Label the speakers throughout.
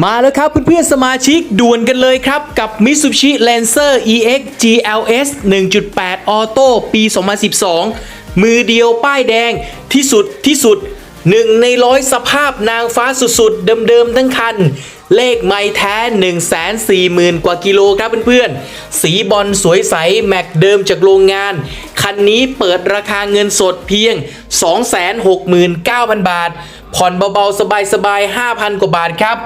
Speaker 1: มาแล้วครับเพื่อนๆสมาชิกด่วนกันเลยครับ กับ Mitsubishi Lancer EX GLS 1.8 Auto ปี 2012 มือเดียวป้ายแดงที่สุดที่สุดหนึ่งในร้อยสภาพนางฟ้าสุดๆ เดิมๆ ทั้งคัน เลขไม่แท้ 140,000 กว่ากิโลครับเพื่อนๆ สีบอลสวยใส แม็กเดิมจากโรงงาน คันนี้เปิดราคาเงินสดเพียง 269,000 บาท ผ่อนเบาๆ สบายๆ 5,000 กว่าบาทครับ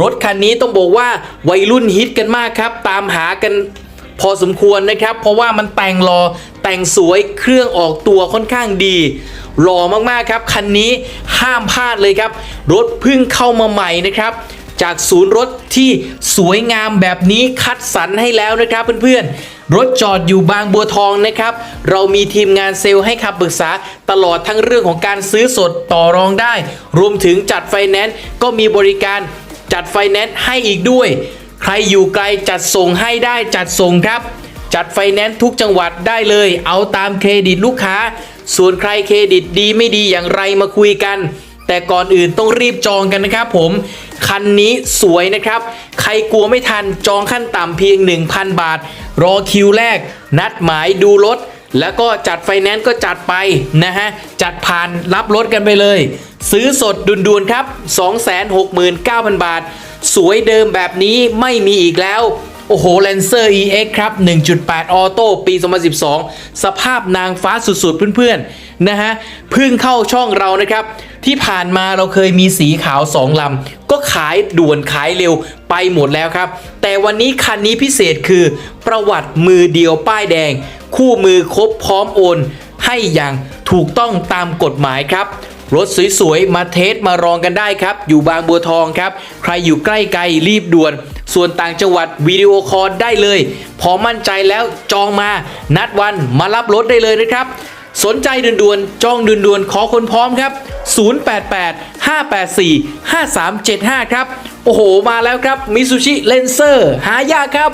Speaker 1: รถคันนี้ต้องบอกว่าวัยรุ่นฮิตกันมากครับ ตามหากันพอสมควรนะครับ เพราะว่ามันแต่งรอแต่งสวยเครื่องออกตัวค่อนข้างดีหล่อมากๆครับคันนี้ห้ามพลาดเลยครับ รถเพิ่งเข้ามาใหม่นะครับ จากศูนย์รถที่สวยงามแบบนี้คัดสรรให้แล้วนะครับเพื่อนๆรถจอดอยู่บางบัวทองนะครับ เรามีทีมงานเซลล์ให้คำปรึกษาตลอดทั้งเรื่องของการซื้อสดต่อรองได้ รวมถึงจัดไฟแนนซ์ก็มีบริการ จัดไฟแนนซ์ให้อีกด้วย ใครอยู่ไกลจัดส่งให้ได้จัดส่งครับ จัดไฟแนนซ์ทุกจังหวัดได้เลย เอาตามเครดิตลูกค้า ส่วนใครเครดิตดีไม่ดีอย่างไรมาคุยกัน แต่ก่อนอื่นต้องรีบจองกันนะครับผมคันนี้สวยนะครับ ใครกลัวไม่ทันจองขั้นต่ำเพียง 1,000 บาท รอคิวแรก นัดหมายดูรถ แล้วก็จัดไฟแนนซ์ก็จัดไปนะฮะ จัดผ่านรับรถกันไปเลย ซื้อสดดุนๆครับ 269,000 บาท สวยเดิมแบบนี้ไม่มีอีกแล้ว โอ้โห Lancer EX ครับ 1.8 ออโต้ปี 2012 สภาพนางฟ้าสุดๆ เพื่อนๆ นะฮะเพิ่งเข้าช่องเรานะครับ ที่ผ่านมาเราเคยมีสีขาว 2 ลำ ก็ขายด่วนขายเร็วไปหมดแล้วครับ แต่วันนี้คันนี้พิเศษคือประวัติมือเดียวป้ายแดง คู่มือครบพร้อมโอน ให้อย่างถูกต้องตามกฎหมายครับ รถสวยๆ มาเทสมารองกันได้ครับ อยู่บางบัวทองครับ ใครอยู่ใกล้ไกลรีบด่วน ส่วนต่างจังหวัดวิดีโอคอลได้เลย พอมั่นใจแล้วจองมา นัดวันมารับรถได้เลยนะครับ สนใจด่วนๆจองด่วนๆขอคนพร้อมครับ 088 584 5375 ครับ โอ้โห มาแล้วครับมิซูชิเลนเซอร์หายากครับ